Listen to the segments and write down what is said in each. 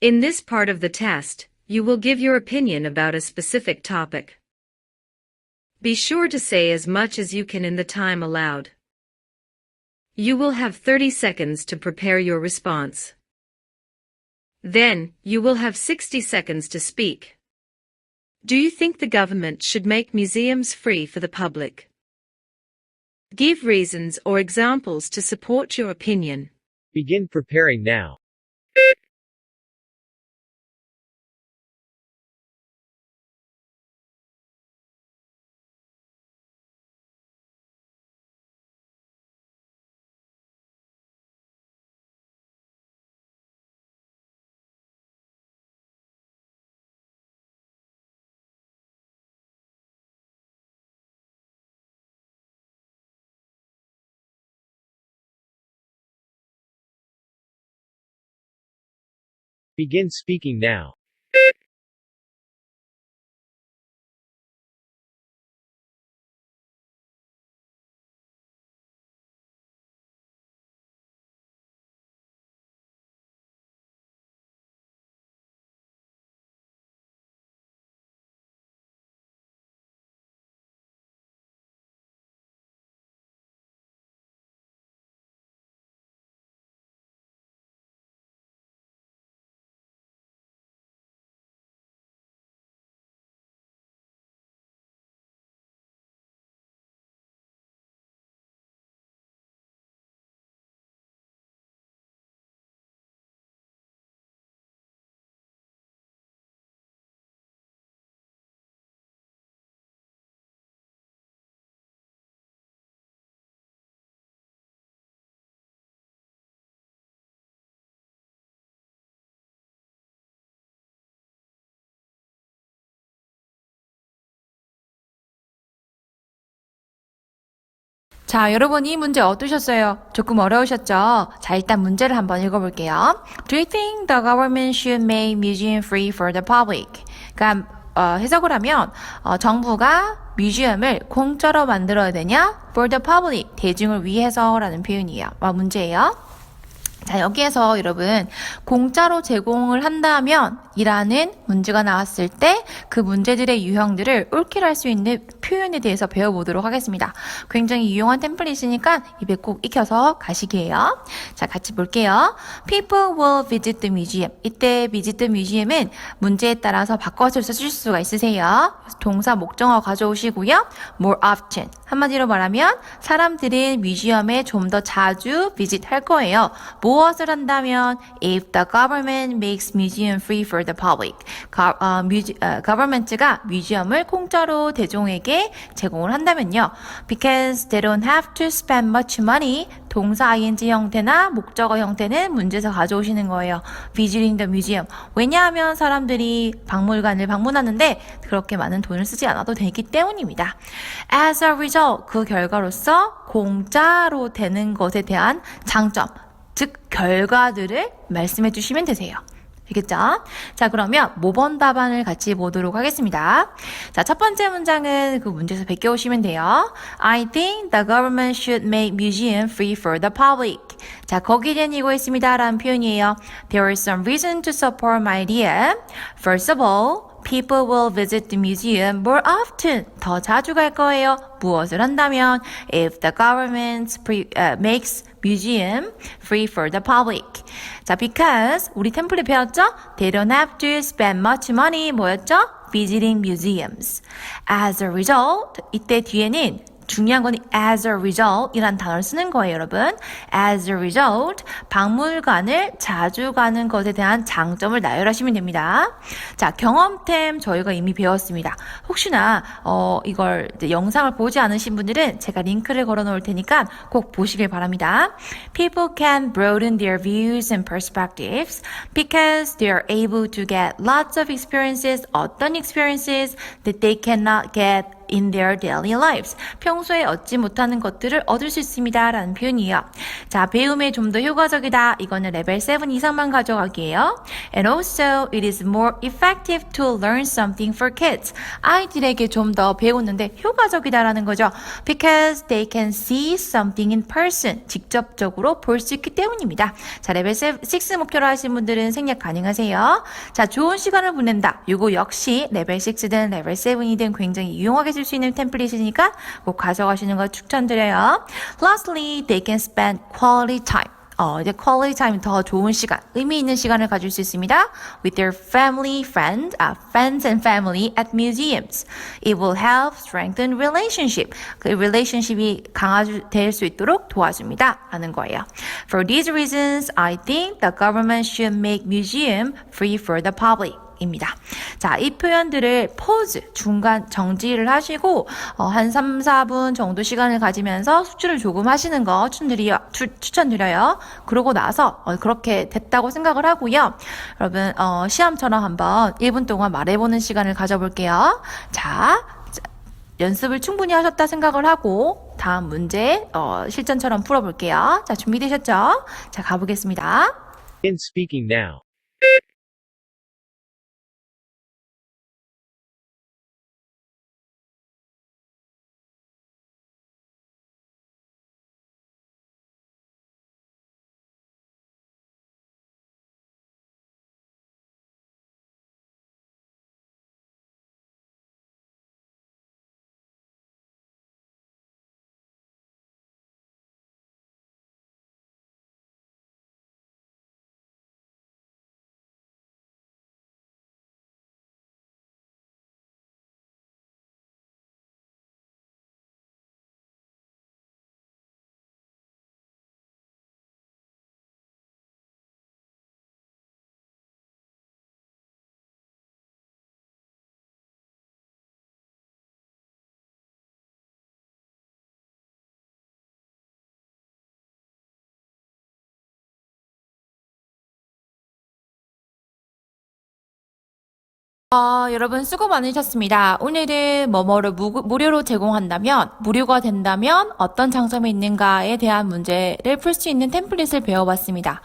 In this part of the test, you will give your opinion about a specific topic. Be sure to say as much as you can in the time allowed. You will have 30 seconds to prepare your response. Then, you will have 60 seconds to speak. Do you think the government should make museums free for the public? Give reasons or examples to support your opinion. Begin preparing now. Begin speaking now. 자, 여러분 이 문제 어떠셨어요? 조금 어려우셨죠? 자, 일단 문제를 한번 읽어볼게요. Do you think the government should make museum free for the public? 그러니까 어, 해석을 하면 어, 정부가 뮤지엄을 공짜로 만들어야 되냐? For the public, 대중을 위해서라는 표현이에요. 어, 문제예요. 자, 여기에서 여러분, 공짜로 제공을 한다면 이라는 문제가 나왔을 때 그 문제들의 유형들을 옳게 할수 있는 표현에 대해서 배워보도록 하겠습니다. 굉장히 유용한 템플릿이니까 입에 꼭 익혀서 가시게요. 자, 같이 볼게요. People will visit the museum. 이때 visit the museum은 문제에 따라서 바꿔서 쓰실 수가 있으세요. 동사 목적어 가져오시고요. more often. 한마디로 말하면 사람들은 뮤지엄에 좀 더 자주 visit 할 거예요. 무엇을 한다면 if the government makes museum free for the public. 가, 어, 뮤지, 어, government가 뮤지엄을 공짜로 대중에게 제공을 한다면요. Because they don't have to spend much money. 동사 ing 형태나 목적어 형태는 문제에서 가져오시는 거예요. visiting the museum. 왜냐하면 사람들이 박물관을 방문하는데 그렇게 많은 돈을 쓰지 않아도 되기 때문입니다. As a result, 그 결과로서 공짜로 되는 것에 대한 장점, 즉 결과들을 말씀해 주시면 되세요. 알겠죠? 자, 그러면 모번 답안을 같이 보도록 하겠습니다. 자, 첫 번째 문장은 그 문제에서 베껴오시면 돼요. I think the government should make museum free for the public. 자, 거기는 이고 있습니다. 라는 표현이에요. There is some reason to support my idea. First of all, people will visit the museum more often. 더 자주 갈 거예요. 무엇을 한다면 if the government pre, uh, makes museum free for the public. 자, because 우리 템플릿 배웠죠? They don't have to spend much money. 뭐였죠? Visiting museums. As a result, 이때 뒤에는 중요한 건 as a result 이란 단어를 쓰는 거예요, 여러분. as a result, 박물관을 자주 가는 것에 대한 장점을 나열하시면 됩니다. 자, 경험템 저희가 이미 배웠습니다. 혹시나, 어, 이걸 영상을 보지 않으신 분들은 제가 링크를 걸어 놓을 테니까 꼭 보시길 바랍니다. People can broaden their views and perspectives because they are able to get lots of experiences, 어떤 experiences that they cannot get in their daily lives. 평소에 얻지 못하는 것들을 얻을 수 있습니다. 라는 표현이에요. 자, 배움에 좀 더 효과적이다. 이거는 레벨 7 이상만 가져가기예요. And also, it is more effective to learn something for kids. 아이들에게 좀 더 배우는데 효과적이다라는 거죠. Because they can see something in person. 직접적으로 볼 수 있기 때문입니다. 자, 레벨 6 목표로 하신 분들은 생략 가능하세요. 자, 좋은 시간을 보낸다. 이거 역시 레벨 6든 레벨 7이든 굉장히 유용하게 쓸수 있는 템플릿이니까 꼭 가져가시는 거 추천드려요. Lastly, they can spend quality time. 어, 이제 quality time 더 좋은 시간, 의미 있는 시간을 가질 수 있습니다. With their family, friend, uh, friends and family at museums. It will help strengthen relationship. 그 relationship이 강화될 수 있도록 도와줍니다. 하는 거예요. For these reasons, I think the government should make museum free for the public. 입니다. 자, 이 표현들을 pause, 중간 정지를 하시고, 어, 한 3, 4분 정도 시간을 가지면서 숙지를 조금 하시는 거 추천드려, 추, 추천드려요. 그러고 나서, 어, 그렇게 됐다고 생각을 하고요. 여러분, 어, 시험처럼 한번 1분 동안 말해보는 시간을 가져볼게요. 자, 자, 연습을 충분히 하셨다 생각을 하고, 다음 문제, 어, 실전처럼 풀어볼게요. 자, 준비되셨죠? 자, 가보겠습니다. Begin speaking now. 어, 여러분 수고 많으셨습니다. 오늘은 뭐뭐를 무, 무료로 제공한다면, 무료가 된다면 어떤 장점이 있는가에 대한 문제를 풀 수 있는 템플릿을 배워봤습니다.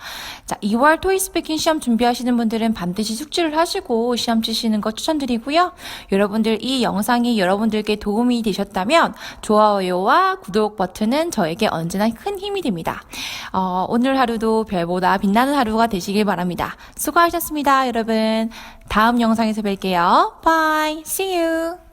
자, 2월 토익 스피킹 시험 준비하시는 분들은 반드시 숙지를 하시고 시험 치시는 거 추천드리고요. 여러분들 이 영상이 여러분들께 도움이 되셨다면 좋아요와 구독 버튼은 저에게 언제나 큰 힘이 됩니다. 어, 오늘 하루도 별보다 빛나는 하루가 되시길 바랍니다. 수고하셨습니다, 여러분. 다음 영상에서 뵐 게요. Bye. See you.